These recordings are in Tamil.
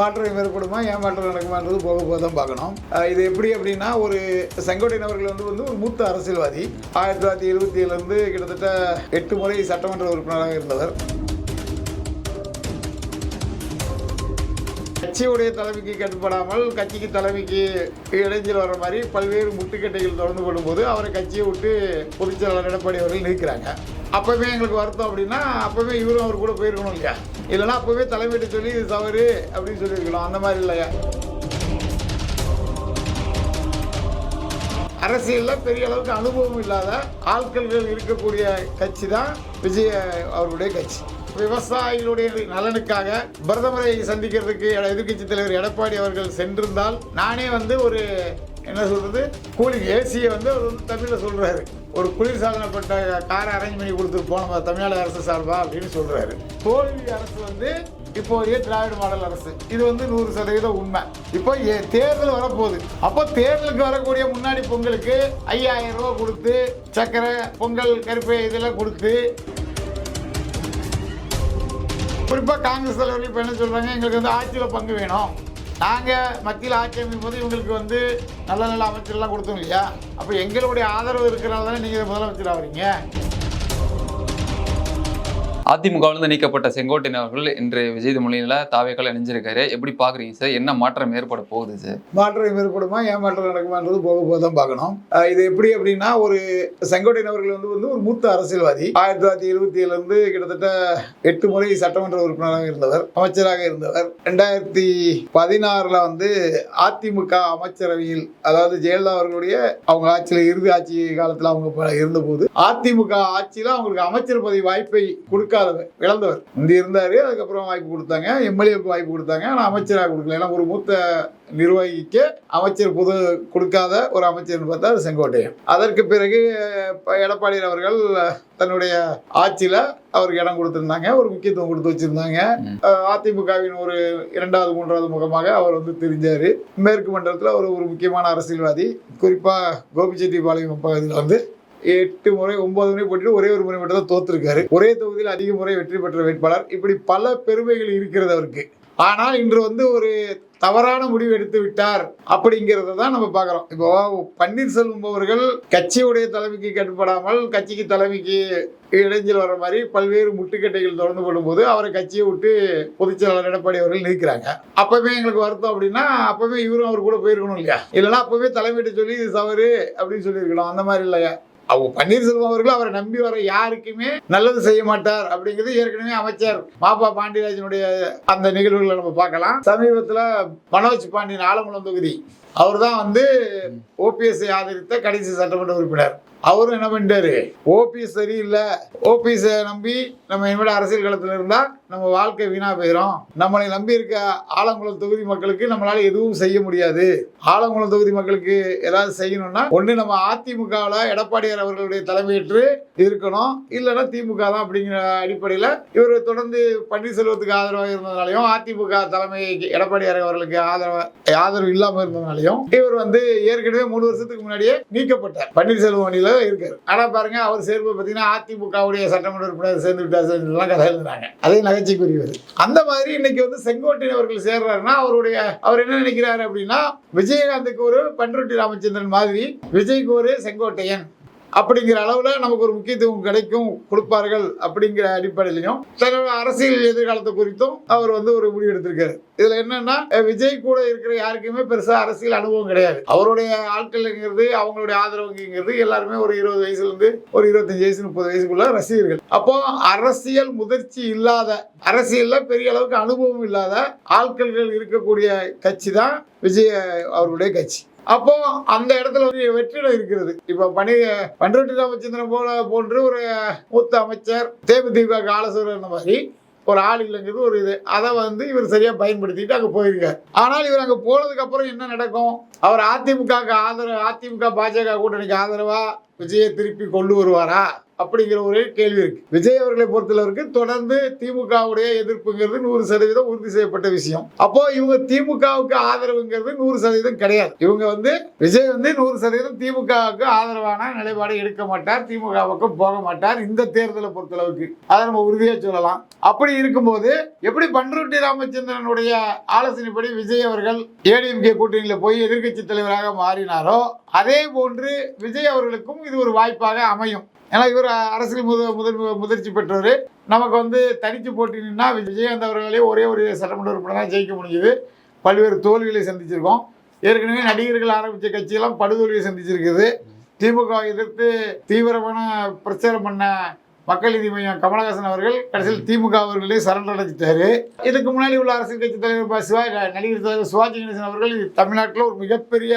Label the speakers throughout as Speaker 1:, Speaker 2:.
Speaker 1: மாற்றம் ஏற்படுமா ஏமாற்றம் நடக்குமான்றது போக போக தான் பார்க்கணும். இது எப்படி அப்படின்னா ஒரு செங்கோட்டையன் அவர்கள் வந்து வந்து ஒரு மூத்த அரசியல்வாதி. ஆயிரத்தி தொள்ளாயிரத்தி எழுபத்தி ஏழுலேருந்து கிட்டத்தட்ட எட்டு முறை சட்டமன்ற உறுப்பினராக இருந்தவர். கட்சியுடைய தலைமைக்கு கட்டுப்படாமல் கட்சிக்கு தலைமைக்கு இடைஞ்சல் வர மாதிரி பல்வேறு முட்டுக்கட்டைகள் தொடர்ந்து கொள்ளும்போது அவரை கட்சியை விட்டு பொதுச்செயலாளர் எடப்பாடி அவர்கள் நிற்கிறாங்க அப்பவே எங்களுக்கு வருத்தம் அப்படின்னா அப்பவே இவரும் அவர் கூட போயிருக்கணும் இல்லையா? இல்லைன்னா அப்பவே தலைமையிட்டு சொல்லி இது தவறு அப்படின்னு சொல்லியிருக்கணும். அந்த மாதிரி இல்லையா? அரசியலில் பெரிய அளவுக்கு அனுபவம் இல்லாத ஆட்கள்கள் இருக்கக்கூடிய கட்சி தான் விஜய் அவருடைய கட்சி. விவசாயிகளுடைய நலனுக்காக பிரதமரை சந்திக்கிறதுக்கு எதிர்கட்சி தலைவர் எடப்பாடி அவர்கள் சென்றிருந்தால் நானே வந்து ஒரு என்ன சொல்றது கூலிங் ஏசியை வந்து அவர் வந்து தமிழில் சொல்றாரு. ஒரு குளிர்சாதனப்பட்ட காரை அரேஞ்ச் பண்ணி கொடுத்துட்டு போனோம் தமிழ்நாடு அரசு சார்பா அப்படின்னு சொல்றாரு. தோல்வி அரசு வந்து இப்போதைய திராவிட மாடல் அரசு. இது வந்து நூறு சதவீதம் உண்மை. இப்போ ஏ- தேர்தல் வரப்போகுது. அப்போ தேர்தலுக்கு வரக்கூடிய முன்னாடி பொங்கலுக்கு ஐயாயிரம் ரூபா கொடுத்து சக்கரை பொங்கல் கருப்பு இதெல்லாம் கொடுத்து குறிப்பாக காங்கிரஸ் தலைவர்கள் இப்போ என்ன சொல்கிறாங்க எங்களுக்கு வந்து ஆட்சியில் பங்கு வேணும். நாங்கள் மத்தியில் ஆட்சி அமைக்கும் போது இவங்களுக்கு வந்து நல்ல நல்ல அமைச்சர்லாம் கொடுத்தோம் இல்லையா? அப்போ எங்களுடைய ஆதரவு இருக்கிறனால தானே நீங்கள் முதலமைச்சர் ஆகிறீங்க?
Speaker 2: அதிமுகவிலிருந்து நீக்கப்பட்ட செங்கோட்டையன் அவர்கள் இன்று விஜய் மொழியில தாவேக்கள் இணைஞ்சிருக்காரு. எப்படி பாக்குறீங்க சார்? என்ன மாற்றம் ஏற்பட போகுது சார்?
Speaker 1: மாற்றம் ஏற்படுமா? ஏமாற்றம் நடக்குமான்றது போக போக தான் பார்க்கணும். இது எப்படி அப்படின்னா ஒரு செங்கோட்டையன் அவர்கள் வந்து வந்து ஒரு மூத்த அரசியல்வாதி. ஆயிரத்தி தொள்ளாயிரத்தி எழுபத்தி ஏழுலேருந்து கிட்டத்தட்ட எட்டு முறை சட்டமன்ற உறுப்பினராக இருந்தவர் அமைச்சராக இருந்தவர். ரெண்டாயிரத்தி பதினாறில் வந்து அதிமுக அமைச்சரவையில் அதாவது ஜெயலலிதா அவர்களுடைய அவங்க ஆட்சியில் இறுதி ஆட்சி காலத்தில் அவங்க இருந்தபோது அதிமுக ஆட்சியில் அவங்களுக்கு அமைச்சர் பதவி வாய்ப்பை கொடுக்க கொடுக்காதவர் இழந்தவர். முந்தி இருந்தாரு அதுக்கப்புறம் வாய்ப்பு கொடுத்தாங்க. எம்எல்ஏக்கு வாய்ப்பு கொடுத்தாங்க. ஆனால் அமைச்சராக கொடுக்கல. ஏன்னா ஒரு மூத்த நிர்வாகிக்கு அமைச்சர் பொது கொடுக்காத ஒரு அமைச்சர்னு பார்த்தா அது செங்கோட்டையன். அதற்கு பிறகு இப்ப எடப்பாடி அவர்கள் தன்னுடைய ஆட்சியில அவருக்கு இடம் கொடுத்திருந்தாங்க. ஒரு முக்கியத்துவம் கொடுத்து வச்சிருந்தாங்க. அதிமுகவின் ஒரு இரண்டாவது மூன்றாவது முகமாக அவர் வந்து தெரிஞ்சாரு. மேற்கு மண்டலத்தில் அவர் ஒரு முக்கியமான அரசியல்வாதி. குறிப்பா கோபிச்செட்டிப்பாளையம் பகுதியில் வந்து எட்டு முறை ஒன்பது முறை போட்டு ஒரே ஒரு முறை மட்டும் தான் தோத்திருக்காரு. ஒரே தொகுதியில் அதிக முறை வெற்றி பெற்ற வேட்பாளர். இப்படி பல பெருமைகள் இருக்கிறது அவருக்கு. ஆனால் இன்று வந்து ஒரு தவறான முடிவு எடுத்து விட்டார் அப்படிங்கிறத தான் நம்ம பார்க்குறோம். இப்போ பன்னீர்செல்வம் அவர்கள் கட்சியுடைய தலைமைக்கு கட்டுப்படாமல் கட்சிக்கு தலைமைக்கு இடைஞ்சல் வர மாதிரி பல்வேறு முட்டுக்கட்டைகள் தொடர்ந்து கொள்ளும்போது அவரை கட்சியை விட்டு பொதுச் செயலாளர் எடப்பாடி அவர்கள் நிற்கிறாங்க அப்பவே எங்களுக்கு வருத்தம் அப்படின்னா அப்பவே இவரும் அவர் கூட போயிருக்கணும் இல்லையா? இல்லைன்னா அப்பவே தலைமையிட்ட சொல்லி இது தவறு அப்படின்னு சொல்லியிருக்கணும். அந்த மாதிரி இல்லையா? அவங்க பன்னீர்செல்வம் அவர்கள் அவரை நம்பி வர யாருக்குமே நல்லது செய்ய மாட்டார் அப்படிங்கிறது ஏற்கனவே அமைச்சர் மாப்பா பாண்டியராஜனுடைய அந்த நிகழ்வுகளை நம்ம பார்க்கலாம். சமீபத்தில் மனோஜ் பாண்டியன் ஆலங்குளம் தொகுதி. அவர் தான் வந்து ஓபிஎஸ்ஐ ஆதரித்த கடைசி சட்டமன்ற உறுப்பினர். அவரும் என்ன பண்ணிட்டாரு? ஓபிஎஸ் சரியில்லை. ஓபிஎஸ்ஸை நம்பி நம்ம இனிமேல் அரசியல் களத்தில் இருந்தால் நம்ம வாழ்க்கை வீணாக போயிடும் நம்மளை நம்பி இருக்க ஆலங்குளம் தொகுதி மக்களுக்கு நம்மளால எதுவும் செய்ய முடியாது. ஆலங்குளம் தொகுதி மக்களுக்கு ஏதாவது செய்யணும்னா ஒன்று நம்ம அதிமுகவில் எடப்பாடியார் அவர்களுடைய தலைமையேற்று இருக்கணும். இல்லைன்னா திமுக தான் அப்படிங்கிற அடிப்படையில் இவர் தொடர்ந்து பன்னீர்செல்வத்துக்கு ஆதரவாக இருந்ததுனாலையும் அதிமுக தலைமை எடப்பாடியார் அவர்களுக்கு ஆதரவு ஆதரவு இல்லாமல் இருந்ததுனாலையும் இவர் வந்து ஏற்கனவே மூணு வருஷத்துக்கு முன்னாடியே நீக்கப்பட்டார். பன்னீர்செல்வம் அணியில இருக்காரு. ஆனா பாருங்க அவர் சேர்ப்பு பார்த்தீங்கன்னா அதிமுகவுடைய சட்டமன்ற உறுப்பினர் சேர்ந்து விட்டார் கதை எழுதுனாங்க அதே நகைச்சுக்குரியவர் அந்த மாதிரி இன்னைக்கு வந்து செங்கோட்டையன் அவர்கள் சேர்றாருன்னா அவருடைய அவர் என்ன நினைக்கிறாரு அப்படின்னா விஜயகாந்துக்கு ஒரு பன்ருட்டி ராமச்சந்திரன் மாதிரி விஜய்க்கு ஒரு செங்கோட்டையன். அப்படிங்கிற அளவில் நமக்கு ஒரு முக்கியத்துவம் கிடைக்கும் கொடுப்பார்கள் அப்படிங்கிற அடிப்படையிலையும் தன்னோட அரசியல் எதிர்காலத்தை குறித்தும் அவர் வந்து ஒரு முடிவு எடுத்திருக்காரு. இதுல என்னன்னா விஜய் கூட இருக்கிற யாருக்குமே பெருசா அரசியல் அனுபவம் கிடையாது. அவருடைய ஆட்கள்ங்கிறது அவங்களுடைய ஆதரவுங்கிறது எல்லாருமே ஒரு இருபது வயசுல இருந்து ஒரு இருபத்தஞ்சு வயசு முப்பது வயசுக்குள்ள ரசிகர்கள். அப்போ அரசியல் முதிர்ச்சி இல்லாத அரசியல்ல பெரிய அளவுக்கு அனுபவம் இல்லாத ஆட்கள்கள் இருக்கக்கூடிய கட்சி தான் விஜய் அவருடைய கட்சி. அப்போ அந்த இடத்துல ஒரு வெற்றிடம் இருக்கிறது. இப்ப பணி பன்ருட்டி ராமச்சந்திரன் போல போன்று ஒரு மூத்த அமைச்சர் தேமுதிக ஆலோசகர் அந்த மாதிரி ஒரு ஆள் இல்லைங்கிறது ஒரு இது. அதை வந்து இவர் சரியா பயன்படுத்திட்டு அங்க போயிருக்கார். ஆனால் இவர் அங்க போனதுக்கு அப்புறம் என்ன நடக்கும்? அவர் அதிமுகவுக்கு ஆதரவு அதிமுக பாஜக கூட்டணிக்கு ஆதரவா விஜயை திருப்பி கொண்டு வருவாரா? அப்படிங்கிற ஒரு கேள்வி இருக்கு. விஜய் அவர்களை பொறுத்தளவுக்கு தொடர்ந்து திமுகவுடைய எதிர்ப்புங்கிறது நூறு சதவீதம் உறுதி செய்யப்பட்ட விஷயம். அப்போ இவங்க திமுகவுக்கு ஆதரவுங்கிறது நூறு சதவீதம் கிடையாது. இவங்க வந்து விஜய் வந்து நூறு சதவீதம் திமுகவுக்கு ஆதரவான நிலைப்பாடு எடுக்க மாட்டார் திமுகவுக்கு போக மாட்டார் இந்த தேர்தலை பொறுத்தளவுக்கு. அதை நம்ம உறுதியா சொல்லலாம். அப்படி இருக்கும்போது எப்படி பன்ருட்டி ராமச்சந்திரனுடைய ஆலோசனைப்படி விஜய் அவர்கள் ஏடிஎம்கே கூட்டணியில் போய் எதிர்க்கட்சி தலைவராக மாறினாரோ அதே போன்று விஜய் அவர்களுக்கும் இது ஒரு வாய்ப்பாக அமையும். ஏன்னா இவர் அரசியல் முத முதல் முதிர்ச்சி பெற்றவர். நமக்கு வந்து தனித்து போட்டி விஜயகாந்த் அவர்களே ஒரே ஒரு சட்டமன்ற உறுப்பினர் தான் ஜெயிக்க முடிஞ்சது பல்வேறு தோல்விகளை சந்திச்சிருக்கோம். ஏற்கனவே நடிகர்கள் ஆரம்பித்த கட்சியெல்லாம் படுதோல்வியை சந்திச்சிருக்குது. திமுக எதிர்த்து தீவிரமான பிரச்சாரம் பண்ண மக்கள் நீதி மையம் கமலஹாசன் அவர்கள் கடைசியில் திமுக அவர்களே சரண்டர் அடைஞ்சிட்டாரு. இதுக்கு முன்னாடி உள்ள அரசியல் கட்சி தலைவர் சிவா நடிகர் தலைவர் சிவாஜி கணேசன் அவர்கள் தமிழ்நாட்டில் ஒரு மிகப்பெரிய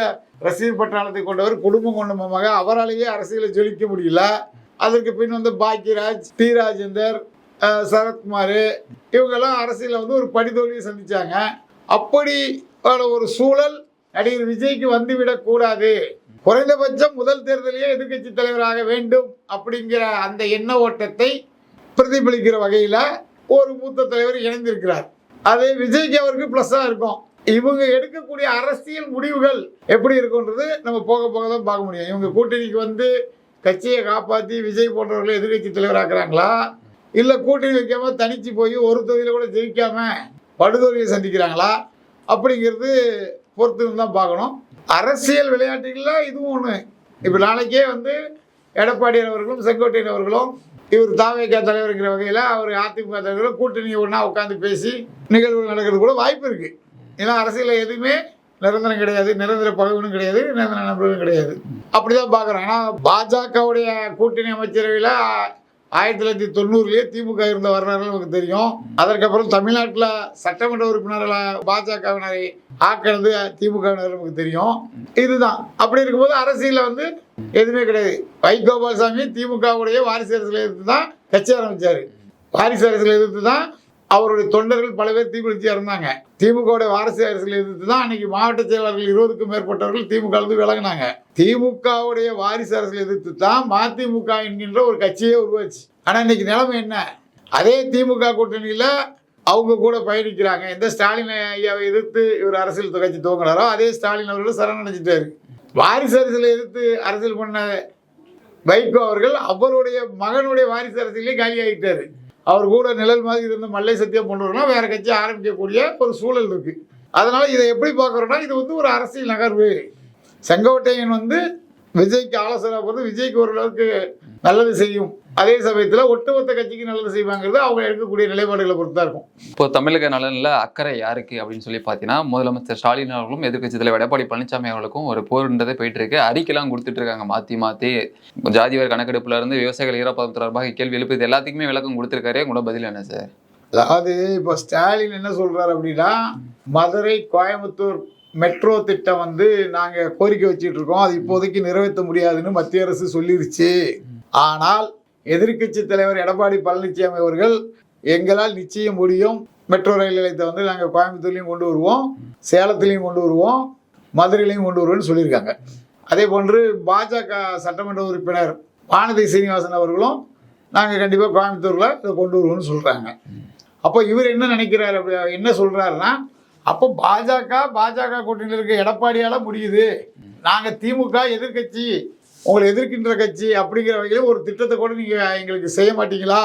Speaker 1: ரசிகர் பட்டாளத்தை கொண்டவர் குடும்பம் கொண்டமாக அவராலேயே அரசியலை ஜொலிக்க முடியல. அதற்கு பின் வந்து பாக்யராஜ் டி. ராஜேந்தர் சரத்குமார் இவங்கெல்லாம் அரசியலில் வந்து ஒரு படிதோல்வியை சந்தித்தாங்க அப்படி ஒரு சூழல் நடிகர் விஜய்க்கு வந்துவிடக்கூடாது குறைந்தபட்சம் முதல் தேர்தலையே எதிர்கட்சி தலைவராக வேண்டும் அப்படிங்கிற அந்த எண்ண ஓட்டத்தை பிரதிபலிக்கிற வகையில் ஒரு மூத்த தலைவர் இணைந்திருக்கிறார். அது விஜய்க்கு அவருக்கு ப்ளஸ்ஸாக இருக்கும். இவங்க எடுக்கக்கூடிய அரசியல் முடிவுகள் எப்படி இருக்கும்ன்றது நம்ம போக போக தான் பார்க்க முடியும். இவங்க கூட்டணிக்கு வந்து கட்சியை காப்பாற்றி விஜய் போன்றவர்களை எதிர்க்கட்சி தலைவராக்குறாங்களா? இல்லை கூட்டணி வைக்காம தனிச்சு போய் ஒரு தொகுதியில் கூட ஜெயிக்காம படுதோல்வியை சந்திக்கிறாங்களா? அப்படிங்கிறது பொறுத்து தான் பார்க்கணும். அரசியல் விளையாட்டுகளில் இதுவும் ஒன்று இப்போ நாளைக்கே வந்து எடப்பாடியார் அவர்களும் செங்கோட்டையன் அவர்களும் இவர் தாவேக்கா தலைவருங்கிற வகையில் அவர் அதிமுக தலைவர்களும் கூட்டணி ஒன்றா உட்காந்து பேசி நிகழ்வு நடக்கிறது கூட வாய்ப்பு இருக்குது ஏன்னா அரசியலில் எதுவுமே நிரந்தரம் கிடையாது நிரந்தர பகவனும் கிடையாது நிரந்தர நண்பர்களும் கிடையாது. அப்படிதான் பார்க்குறோம் ஆனால் பாஜகவுடைய கூட்டணி அமைச்சரவையில் ஆயிரத்தி தொள்ளாயிரத்தி தொண்ணூறுலேயே திமுக இருந்த வரலாறு நமக்கு தெரியும். அதற்கப்புறம் தமிழ்நாட்டில் சட்டமன்ற உறுப்பினர்களை பாஜகவினரை ஆக்கிறது திமுகவினர் நமக்கு தெரியும். இதுதான். அப்படி இருக்கும்போது அரசியலில் வந்து எதுவுமே கிடையாது. வைகோபால்சாமி திமுகவுடைய வாரிசு அரசியலை எதிர்த்து தான் கட்சி ஆரம்பிச்சார். வாரிசு அரசியலை எதிர்த்து தான் அவருடைய தொண்டர்கள் பல பேர் தீக்குளிச்சியாக இருந்தாங்க திமுகவுடைய வாரிசு அரசியல் எதிர்த்து தான் அன்னைக்கு மாவட்ட செயலாளர்கள் இருபதுக்கும் மேற்பட்டவர்கள் திமுக இருந்து விலகினாங்க. திமுகவுடைய வாரிசு அரசியல் எதிர்த்து தான் மதிமுக என்கின்ற ஒரு கட்சியே உருவாச்சு. ஆனால் இன்னைக்கு நிலைமை என்ன? அதே திமுக கூட்டணியில் அவங்க கூட பயணிக்கிறாங்க. எந்த ஸ்டாலின் ஐயாவை எதிர்த்து இவர் அரசியல் கட்சி துவங்கினாரோ அதே ஸ்டாலின் அவர்களும் சரணடைஞ்சிட்டாரு. வாரிசு அரசியலை எதிர்த்து அரசியல் பண்ண வைகோ அவர்கள் அவருடைய மகனுடைய வாரிசு அரசியலே காலி ஆகிட்டாரு அவர் கூட நிழல் மாதிரி இருந்த மல்லை சத்தியம் பண்ணுறோம்னா வேற கட்சி ஆரம்பிக்கக்கூடிய ஒரு சூழல் இருக்கு. அதனால இதை எப்படி பார்க்குறோன்னா இது வந்து ஒரு அரசியல் நகர்வு. செங்கோட்டையன் வந்து விஜய்க்கு ஆலோசனை போகிறது விஜய்க்கு ஓரளவுக்கு நல்லது செய்யும். அதே சமயத்தில் ஒட்டுமொத்த கட்சிக்கு நல்லது செய்வாங்கிறது அவங்க எடுக்கக்கூடிய நிலைப்பாடுகளை பொறுத்து தான் இருக்கும்.
Speaker 2: இப்போ தமிழக நலனில் அக்கறை யாருக்கு அப்படின்னு சொல்லி பார்த்தீங்கன்னா முதலமைச்சர் ஸ்டாலின் அவர்களும் எதிர்க்கட்சி தலைவர் எடப்பாடி பழனிசாமி அவர்களுக்கும் ஒரு போர்ன்றதே போயிட்டு இருக்கு. அறிக்கைலாம் கொடுத்துட்டு இருக்காங்க. மாற்றி மாற்றி ஜாதிவார் கணக்கெடுப்புல இருந்து விவசாயிகள் ஈரப்பதம் தொடர்பாக கேள்வி எழுப்பி இது எல்லாத்துக்குமே விளக்கம் கொடுத்துருக்காரு. உங்களோட பதில் என்ன சார்?
Speaker 1: அதாவது இப்போ ஸ்டாலின் என்ன சொல்றாரு அப்படின்னா மதுரை கோயம்புத்தூர் மெட்ரோ திட்டம் வந்து நாங்கள் கோரிக்கை வச்சுட்டு இருக்கோம். அது இப்போதைக்கு நிறைவேற்ற முடியாதுன்னு மத்திய அரசு சொல்லிருச்சு. ஆனால் எதிர்க்கட்சி தலைவர் எடப்பாடி பழனிசாமி அவர்கள் எங்களால் நிச்சயம் முடியும். மெட்ரோ ரயில் நிலையத்தை வந்து நாங்கள் கோயம்புத்தூர்லையும் கொண்டு வருவோம். சேலத்துலேயும் கொண்டு வருவோம். மதுரையிலையும் கொண்டு வருவோம்னு சொல்லியிருக்காங்க. அதே போன்று பாஜக சட்டமன்ற உறுப்பினர் வானதி சீனிவாசன் அவர்களும் நாங்கள் கண்டிப்பாக கோயம்புத்தூரில் இதை கொண்டு வருவோம்னு சொல்கிறாங்க அப்போ இவர் என்ன நினைக்கிறார் அப்படி என்ன சொல்கிறாருன்னா அப்போ பாஜக பாஜக கூட்டணியில் இருக்க எடப்பாடியால் முடியுது. நாங்கள் திமுக எதிர்க்கட்சி உங்களை எதிர்க்கின்ற கட்சி அப்படிங்கிற வகையில் ஒரு திட்டத்தை கூட நீங்கள் எங்களுக்கு செய்ய மாட்டீங்களா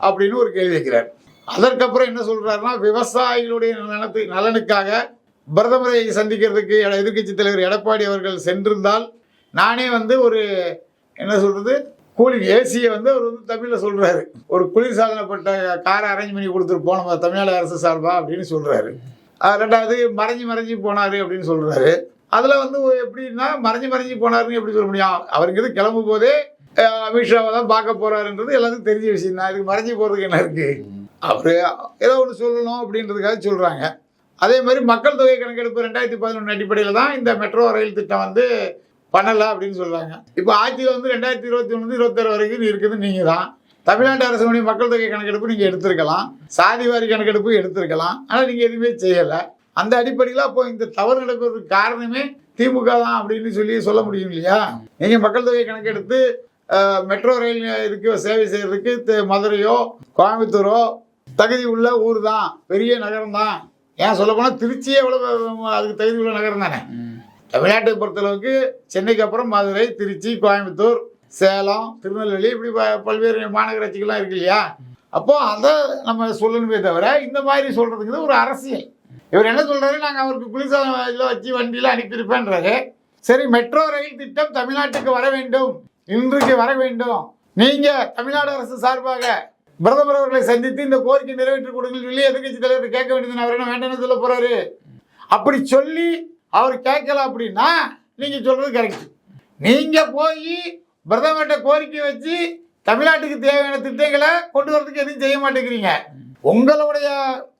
Speaker 1: அப்படின்னு ஒரு கேள்வி வைக்கிறார். அதற்கப்புறம் என்ன சொல்கிறாருன்னா விவசாயிகளுடைய நலத்து நலனுக்காக பிரதமரை சந்திக்கிறதுக்கு எட- எதிர்க்கட்சி தலைவர் எடப்பாடி அவர்கள் சென்றிருந்தால் நானே வந்து ஒரு என்ன சொல்கிறது கூலிங் ஏசியை வந்து அவர் வந்து தமிழில் சொல்கிறாரு ஒரு குளிர்சாதனப்பட்ட காரை அரேஞ்ச் பண்ணி கொடுத்துருப்போம் நம்ம தமிழ்நாடு அரசு சார்பா அப்படின்னு சொல்கிறாரு ரெண்டாவது மறைஞ்சு மறைஞ்சு போனார் அப்படின்னு சொல்கிறாரு அதில் வந்து எப்படின்னா மறைஞ்சு மறைஞ்சு போனாருன்னு எப்படி சொல்ல முடியும்? அவருங்கிறது கிளம்பும் போதே அமித்ஷாவை தான் பார்க்க போகிறாருன்றது எல்லாத்துக்கும் தெரிஞ்ச விஷயம். தான் இதுக்கு மறைஞ்சு போகிறதுக்கு என்ன இருக்குது அவர் ஏதோ ஒன்று சொல்லணும் அப்படின்றதுக்காக சொல்கிறாங்க அதே மாதிரி மக்கள் தொகை கணக்கெடுப்பு ரெண்டாயிரத்தி பதினொன்று அடிப்படையில் தான் இந்த மெட்ரோ ரயில் திட்டம் வந்து பண்ணலை அப்படின்னு சொல்கிறாங்க இப்போ ஆட்சியில் வந்து ரெண்டாயிரத்தி இருபத்தி ஒன்று இருபத்தாறு வரைக்கும் இருக்குது நீங்கள் தான். தமிழ்நாட்டு அரசுடைய மக்கள் தொகை கணக்கெடுப்பு நீங்கள் எடுத்திருக்கலாம். சாதிவாரி கணக்கெடுப்பு எடுத்திருக்கலாம். ஆனால் நீங்கள் எதுவுமே செய்யலை. அந்த அடிப்படையில் அப்போ இந்த தவறு நடக்கிறதுக்கு காரணமே திமுக தான் அப்படின்னு சொல்லி சொல்ல முடியும் இல்லையா? நீங்கள் மக்கள் தொகை கணக்கெடுத்து மெட்ரோ ரயில் இதுக்கு சேவை செய்யறதுக்கு த- மதுரையோ கோயம்புத்தூரோ தகுதி உள்ள ஊர் தான். பெரிய நகரம் தான். ஏன் சொல்ல போனால் திருச்சியே எவ்வளோ அதுக்கு தகுதி உள்ள நகரம் தானே. தமிழ்நாட்டை பொறுத்தளவுக்கு சென்னைக்கு அப்புறம் மதுரை திருச்சி கோயம்புத்தூர் சேலம் திருநெல்வேலி இப்படி பல்வேறு மாநகராட்சிகள்லாம் இருக்கு இல்லையா? அப்போ அதை நம்ம சொல்லணுமே தவிர இந்த மாதிரி சொல்றதுக்கு ஒரு அரசியல். இவர் என்ன சொல்றாரு? நாங்கள் அவருக்கு குளிர்சாலையில் வச்சு வண்டியில் அனுப்பியிருப்பேன்றாரு. சரி மெட்ரோ ரயில் திட்டம் தமிழ்நாட்டுக்கு வர வேண்டும். இன்றைக்கு வர வேண்டும். நீங்க தமிழ்நாடு அரசு சார்பாக பிரதமர் அவர்களை சந்தித்து இந்த கோரிக்கை நிறைவேற்றி கொடுங்கள் சொல்லி எதிர்கட்சி தலைவர் கேட்க வேண்டியது அவர் என்ன வேண்டாம்னு சொல்ல போறாரு? அப்படி சொல்லி அவர் கேட்கல அப்படின்னா நீங்க சொல்றது கரெக்ட் நீங்க போய் பிரதமர்கிட்ட கோரிக்கை வச்சு தமிழ்நாட்டுக்கு தேவையான திட்டங்களை கொண்டு வரதுக்கு எதுவும் செய்ய மாட்டேங்கிறீங்க. உங்களுடைய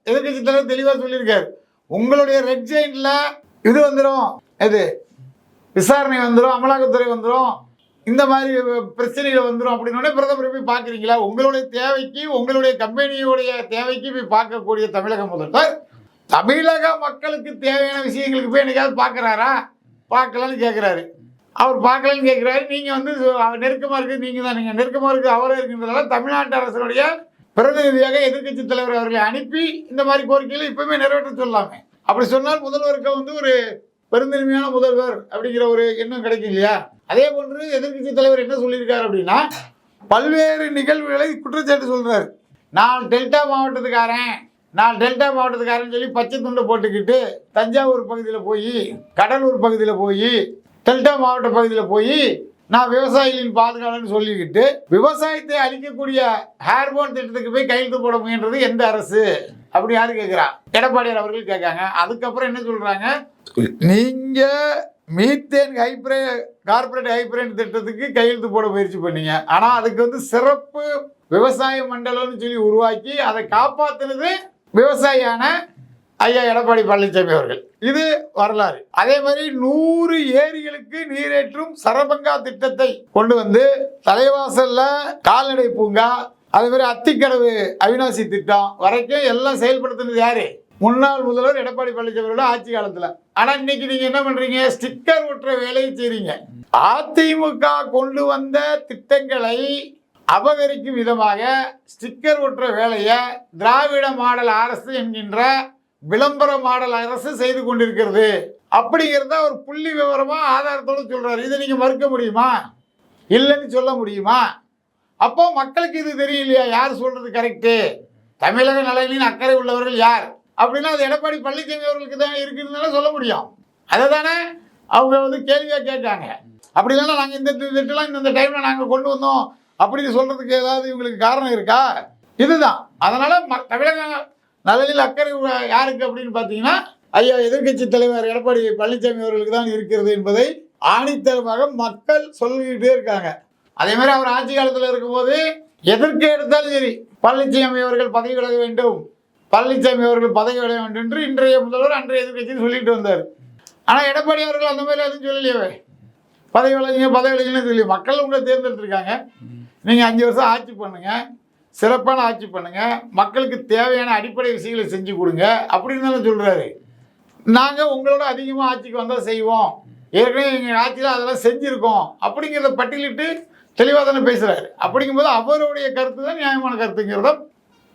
Speaker 1: எதிர்கட்சி தலைவர் தெளிவாக சொல்லியிருக்காரு. உங்களுடைய ரெட் ஜெயின்ல இது வந்துடும் எது? விசாரணை வந்துடும் அமலாக்கத்துறை வந்துடும் இந்த மாதிரி பிரச்சனைகள் வந்துடும் அப்படின்னு பிரதமர் போய் பார்க்குறீங்களா? உங்களுடைய தேவைக்கு உங்களுடைய கம்பெனியுடைய தேவைக்கு போய் பார்க்கக்கூடிய தமிழக முதல்வர் தமிழக மக்களுக்கு தேவையான விஷயங்களுக்கு போய் என்னைக்காவது பார்க்குறாரா? பார்க்கலன்னு கேட்குறாரு அவர் பார்க்கலன்னு கேட்குறாரு நீங்கள் வந்து நெருக்கமாக இருக்குது நீங்கள் தான் நீங்கள் நெருக்கமாக இருக்குது அவரே இருக்கின்றதால தமிழ்நாட்டு அரசனுடைய பிரதிநிதியாக எதிர்கட்சி தலைவர் அவர்களை அனுப்பி இந்த மாதிரி கோரிக்கைகளை இப்பவுமே நிறைவேற்ற சொல்லலாமே அப்படி சொன்னால் முதல்வருக்கு வந்து ஒரு பெருந்தன்மையான முதல்வர் அப்படிங்கிற ஒரு எண்ணம் கிடைக்கும் இல்லையா? அதே போன்று எதிர்க்கட்சி தலைவர் என்ன சொல்லியிருக்காரு அப்படின்னா பல்வேறு நிகழ்வுகளை குற்றச்சாட்டு சொல்றாரு. நான் டெல்டா மாவட்டத்துக்காரன் நான் டெல்டா மாவட்டத்துக்காரன் சொல்லி பச்சை துண்டை போட்டுக்கிட்டு தஞ்சாவூர் பகுதியில் போய் கடலூர் பகுதியில் போய் டெல்டா மாவட்ட பகுதியில் போய் நான் விவசாயிகளின் பாதுகாவலன்னு சொல்லிக்கிட்டு விவசாயத்தை அழிக்கக்கூடிய ஹேர்போன் திட்டத்துக்கு போய் கையெழுத்து போட முயன்றது எந்த அரசு? அப்படி யாரு கேட்குறா எடப்பாடியார் அவர்கள் கேட்காங்க. அதுக்கப்புறம் என்ன சொல்றாங்க? நீங்க மீத்தேன் ஹைப்ரே கார்பரேட் ஹைப்ரேன் திட்டத்துக்கு கையெழுத்து போட முயற்சி பண்ணீங்க. ஆனா அதுக்கு வந்து சிறப்பு விவசாய மண்டலம்னு சொல்லி உருவாக்கி அதை காப்பாத்துனது விவசாயியான ஐயா எடப்பாடி பழனிசாமி அவர்கள். இது வரலாறு. அதே மாதிரி நூறு ஏரிகளுக்கு நீரேற்றும் சரபங்கா திட்டத்தை கொண்டு வந்து தலைவாசல்ல கால்நடை பூங்கா அதே மாதிரி அத்திக்கடவு அவினாசி திட்டம் வரைக்கும் எல்லாம் செயல்படுத்தினது யாரு? முன்னாள் முதல்வர் எடப்பாடி பழனிசாமியோட ஆட்சி காலத்துல. ஆனா இன்னைக்கு நீங்க என்ன பண்றீங்க? ஸ்டிக்கர் ஒட்டுற வேலையை செய்றீங்க. அதிமுக கொண்டு வந்த திட்டங்களை அபகரிக்கும் விதமாக ஸ்டிக்கர் ஒட்டுற வேலையை திராவிட மாடல் அரசு என்கின்ற விளம்பர மாடல் அரசு செய்து கொண்டிருக்கிறது. அப்படிங்கிறத ஒரு புள்ளி விவரமா ஆதாரத்தோடு சொல்றாரு. இதை நீங்க மறுக்க முடியுமா? இல்லைன்னு சொல்ல முடியுமா? அப்போ மக்களுக்கு இது தெரியலையா? யார் சொல்றது கரெக்டு தமிழக நலனின் அக்கறை உள்ளவர்கள் யார்? அப்படின்னா அது எடப்பாடி பழனிசாமி அவர்களுக்கு தான் இருக்குதுன்னு சொல்ல முடியும். அதை தானே அவங்க வந்து கேள்வியாக கேட்காங்க அப்படி இல்லைன்னா நாங்கள் இந்த திட்டம்லாம் இந்த டைமில் நாங்கள் கொண்டு வந்தோம் அப்படின்னு சொல்கிறதுக்கு ஏதாவது இவங்களுக்கு காரணம் இருக்கா? இதுதான். அதனால் ம தமிழக நலனில் அக்கறை யாருக்கு அப்படின்னு பார்த்தீங்கன்னா ஐயா எதிர்க்கட்சி தலைவர் எடப்பாடி பழனிசாமி அவர்களுக்கு தான் இருக்கிறது என்பதை ஆணித்தரமாக மக்கள் சொல்லிக்கிட்டே இருக்காங்க. அதே மாதிரி அவர் ஆட்சி காலத்தில் இருக்கும்போது எதற்கு எடுத்தாலும் சரி பழனிசாமி அவர்கள் பதவி விலக வேண்டும். பழனிசாமி அவர்கள் பதவி விலக வேண்டும் என்று இன்றைய முதல்வர் அன்றைய எதிர்கட்சியும் சொல்லிட்டு வந்தார். ஆனால் எடப்பாடி அவர்கள் அந்த மாதிரி எதுவும் சொல்லலையே. பதவி விலகுங்க பதவி விலகுங்கன்னு சொல்லி மக்கள் உங்களை தேர்ந்தெடுத்திருக்காங்க. நீங்கள் அஞ்சு வருஷம் ஆட்சி பண்ணுங்கள் சிறப்பான ஆட்சி பண்ணுங்க. மக்களுக்கு தேவையான அடிப்படை விஷயங்களை செஞ்சு கொடுங்க. அப்படின்னு தானே சொல்கிறாரு நாங்கள் உங்களோட அதிகமாக ஆட்சிக்கு வந்தால் செய்வோம். ஏற்கனவே எங்கள் ஆட்சியில் அதெல்லாம் செஞ்சுருக்கோம். அப்படிங்கிறத பட்டியலிட்டு தெளிவாக தானே பேசுகிறாரு அப்படிங்கும்போது அவருடைய கருத்து தான் நியாயமான கருத்துங்கிறத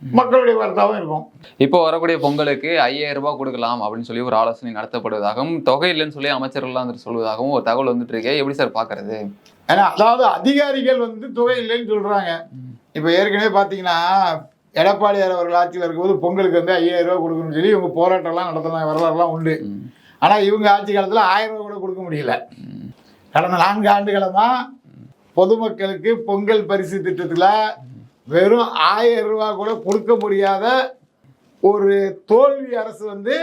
Speaker 1: மக்களுடைய கருத்தாகவும் இருக்கும்.
Speaker 2: இப்போ வரக்கூடிய பொங்கலுக்கு ஐயாயிரம் ரூபாய் கொடுக்கலாம் அப்படின்னு சொல்லி ஒரு ஆலோசனை நடத்தப்படுவதாகவும் தொகை இல்லைன்னு சொல்லி அமைச்சர்கள்லாம் வந்துட்டு சொல்வதாகவும் ஒரு தகவல் வந்துட்டு இருக்கே. எப்படி சார் பாக்குறது
Speaker 1: ஏன்னா அதாவது அதிகாரிகள் வந்து தொகை இல்லைன்னு சொல்கிறாங்க இப்போ ஏற்கனவே பார்த்தீங்கன்னா எடப்பாடியார் அவர்கள் ஆட்சியில் இருக்கும்போது பொங்கலுக்கு வந்து ஐயாயிரம் ரூபாய் கொடுக்கணும்னு சொல்லி இவங்க போராட்டம்லாம் நடத்தின வரலாறுலாம் உண்டு. ஆனால் இவங்க ஆட்சி காலத்தில் ஆயிரம் ரூபாய் கூட கொடுக்க முடியல. கடந்த நான்கு ஆண்டுகளமா பொதுமக்களுக்கு பொங்கல் பரிசு திட்டத்தில் வெறும் ஆயிரம் ரூபாய் கூட கொடுக்க முடியாத ஒரு தோல்வி அரசு வந்து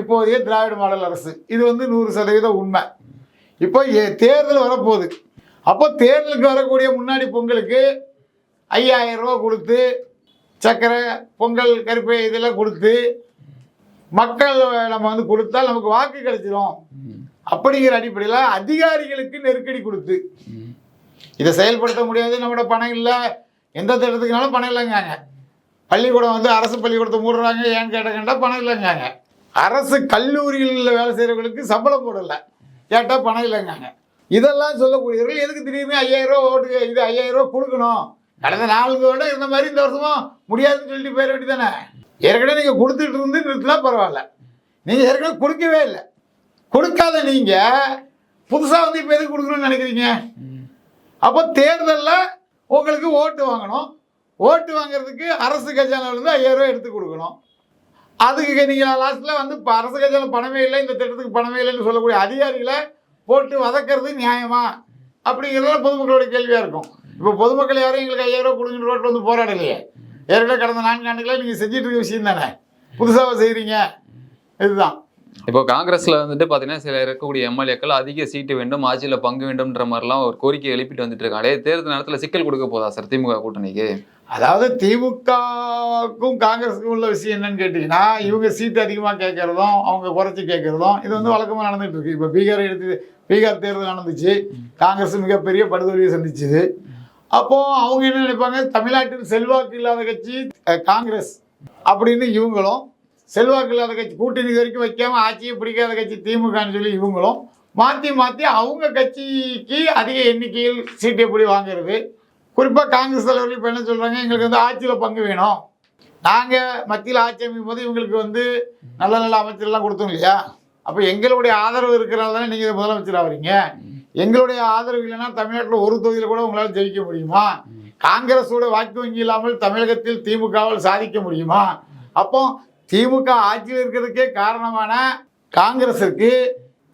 Speaker 1: இப்போதைய திராவிட மாடல் அரசு. இது வந்து நூறு சதவீதம் உண்மை. இப்போ தேர்தல் வரப்போகுது. அப்போ தேர்தலுக்கு வரக்கூடிய முன்னாடி பொங்கலுக்கு ஐயாயிரம் ரூபா கொடுத்து சர்க்கரை பொங்கல் கருப்பை இதெல்லாம் கொடுத்து மக்கள் நம்ம வந்து கொடுத்தா நமக்கு வாக்கு கிடைச்சிரும். அப்படிங்கிற அடிப்படையில் அதிகாரிகளுக்கு நெருக்கடி கொடுத்து. இதை செயல்படுத்த முடியாது நம்மளோட பணம் இல்லை. எந்த திட்டத்துக்குனாலும் பணம் இல்லைங்காங்க. பள்ளிக்கூடம் வந்து அரசு பள்ளிக்கூடத்தை மூடுறாங்க ஏன்னு கேட்டால் பணம் இல்லைங்காங்க. அரசு கல்லூரிகளில் வேலை செய்கிறவங்களுக்கு சம்பளம் போடலை. கேட்டால் பணம் இல்லைங்காங்க. இதெல்லாம் சொல்லக்கூடியவர்கள் எதுக்கு திடீர்னு ஐயாயிரம் ரூபா ஓட்டு இது ஐயாயிரம் ரூபா கொடுக்கணும்? கடந்த நான்கு வருடம் இருந்த மாதிரி இந்த வருஷமும் முடியாதுன்னு சொல்லிட்டு போயிட வேண்டியதானே ஏற்கனவே நீங்கள் கொடுத்துட்டு இருந்து நிறுத்தினா பரவாயில்ல. நீங்கள் ஏற்கனவே கொடுக்கவே இல்லை. கொடுக்காத நீங்கள் புதுசாக வந்து இப்போ எதுக்கு கொடுக்கணும்னு நினைக்கிறீங்க? அப்போ தேர்தலில் உங்களுக்கு ஓட்டு வாங்கணும். ஓட்டு வாங்குறதுக்கு அரசு கஜானாவிலேருந்து ஐயாயிரம் ரூபாய் எடுத்து கொடுக்கணும். அதுக்கு நீங்கள் லாஸ்ட்டில் வந்து இப்போ அரசு கஜான பணமே இல்லை இந்த திட்டத்துக்கு பணமே இல்லைன்னு சொல்லக்கூடிய அதிகாரிகளை போட்டு வதக்கிறது நியாயமா? அப்படிங்கிறதுலாம் பொதுமக்களுடைய கேள்வியாக இருக்கும். இப்போ பொதுமக்கள் யாரும் எங்களுக்கு ஐயாயிரம் ரூபாய் கொடுங்க ரோட்டில் வந்து போராடலையே. ஏற்கனவே கடந்த நான்கு ஆண்டுகளாக நீங்கள் செஞ்சுட்டு இருக்க விஷயம் தானே? புதுசாக செய்கிறீங்க இதுதான்.
Speaker 2: இப்போ காங்கிரஸ்ல வந்துட்டு பாத்தீங்கன்னா சில இருக்கக்கூடிய எம்எல்ஏக்கள் அதிக சீட்டு வேண்டும் ஆட்சியில பங்கு வேண்டும்ன்ற மாதிரிலாம் ஒரு கோரிக்கை எழுப்பிட்டு வந்துட்டு இருக்காங்க. அதே தேர்தல் நேரத்துல சிக்கல் கொடுக்க போதா சார் திமுக கூட்டணிக்கு?
Speaker 1: அதாவது திமுகவுக்கும் காங்கிரஸுக்கும் உள்ள விஷயம் என்னன்னு கேட்டிங்கன்னா இவங்க சீட்டு அதிகமாக கேட்கறதும் அவங்க குறைச்சி கேட்கறதும் இது வந்து வழக்கமாக நடந்துட்டு இருக்கு. இப்போ பீகார் எடுத்து பீகார் தேர்தல் நடந்துச்சு. காங்கிரஸ் மிகப்பெரிய படுதோல்வியை சந்திச்சுது. அப்போ அவங்க என்ன நினைப்பாங்க? தமிழ்நாட்டில் செல்வாக்கு இல்லாத கட்சி காங்கிரஸ் அப்படின்னு இவங்களும் செல்வாக்கு இல்லாத கட்சி கூட்டணி வரைக்கும் வைக்காம ஆட்சியை பிடிக்காத கட்சி திமுகன்னு சொல்லி இவங்களும் மாற்றி மாற்றி அவங்க கட்சிக்கு அதிக எண்ணிக்கையில் சீட்டு எப்படி வாங்குறது? குறிப்பாக காங்கிரஸ் தலைவர்கள் இப்போ என்ன சொல்கிறாங்க எங்களுக்கு வந்து ஆட்சியில் பங்கு வேணும். நாங்கள் மத்தியில் ஆட்சி அமைக்கும் போது இவங்களுக்கு வந்து நல்ல நல்ல அமைச்சர்லாம் கொடுத்தோம் இல்லையா? அப்போ எங்களுடைய ஆதரவு இருக்கிறனால தானே நீங்கள் முதலமைச்சர் ஆகிறீங்க. எங்களுடைய ஆதரவு இல்லைன்னா தமிழ்நாட்டில் ஒரு தொகுதியில் கூட உங்களால் ஜெயிக்க முடியுமா? காங்கிரஸோட வாக்கு வங்கி இல்லாமல் தமிழகத்தில் திமுகவால் சாதிக்க முடியுமா? அப்போ திமுக ஆட்சியில் இருக்கிறதுக்கே காரணமான காங்கிரஸிற்கு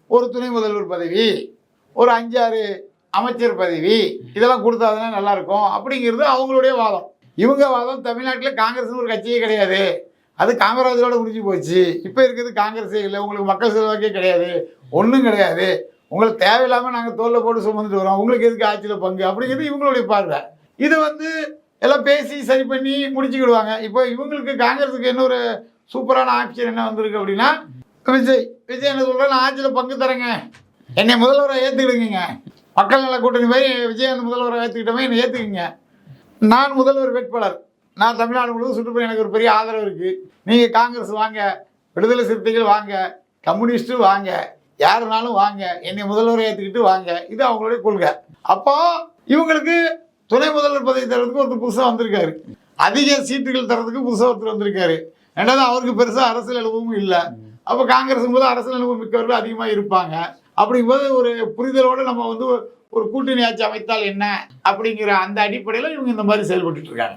Speaker 1: ஒரு துணை முதல்வர் பதவி ஒரு அஞ்சாறு அமைச்சர் பதவி இதெல்லாம் கொடுத்தாதானே நல்லா இருக்கும் அப்படிங்கிறது அவங்களுடைய வாதம். இவங்க வாதம் தமிழ்நாட்டில் காங்கிரஸ்னு ஒரு கட்சியே கிடையாது. அது காமராஜரோட முடிஞ்சு போச்சு. இப்போ இருக்கிறது காங்கிரஸே இல்லை. உங்களுக்கு மக்கள் செல்வாக்கே கிடையாது. ஒன்றும் கிடையாது. உங்களுக்கு தேவையில்லாமல் நாங்கள் தோளில் போட்டு சுமந்துட்டு வரோம். உங்களுக்கு எதுக்கு ஆட்சியில் பங்கு? அப்படிங்கிறது இவங்களுடைய பார்வை. இது வந்து எல்லாம் பேசி சரி பண்ணி முடிச்சுக்கிடுவாங்க. இப்போ இவங்களுக்கு காங்கிரஸுக்கு என்ன ஒரு சூப்பரான ஆப்ஷன் என்ன வந்திருக்கு அப்படின்னா விஜய். விஜய் என்ன சொல்கிறேன் நான் ஆட்சியில் பங்கு தரேங்க. என்னை முதல்வரை ஏற்றுக்கிடுங்க மக்கள் நல கூட்டணி மாதிரி விஜயகாந்த் முதல்வரை ஏற்றுக்கிட்டோமே என்னை ஏற்றுக்குங்க நான் முதல்வர் வேட்பாளர். நான் தமிழ்நாடு முழுவதும் சுற்றுப்புற எனக்கு ஒரு பெரிய ஆதரவு இருக்குது நீங்கள் காங்கிரஸ் வாங்க விடுதலை சிறுத்தைகள் வாங்க கம்யூனிஸ்ட்டு வாங்க. யாருனாலும் வாங்க என்னை முதல்வரை ஏற்றுக்கிட்டு வாங்க. இது அவங்களுடைய கொள்கை. அப்போ இவங்களுக்கு துணை முதல்வர் பதவி தரதுக்கு ஒருத்தர் புதுசாக வந்திருக்காரு. அதிக சீட்டுகள் தரதுக்கு புதுசாக ஒருத்தர் வந்திருக்காரு. ரெண்டாவது அவருக்கு பெருசாக அரசியல் அனுபவமும் இல்லை. அப்போ காங்கிரஸ் போது அரசியல் அனுபவம் மிக்கவர்கள் அதிகமாக இருப்பாங்க. அப்படிங்கும்போது ஒரு புரிதலோடு நம்ம வந்து ஒரு கூட்டணி ஆட்சி அமைத்தால் என்ன? அப்படிங்கிற அந்த அடிப்படையில் இவங்க இந்த மாதிரி செயல்பட்டு இருக்காங்க.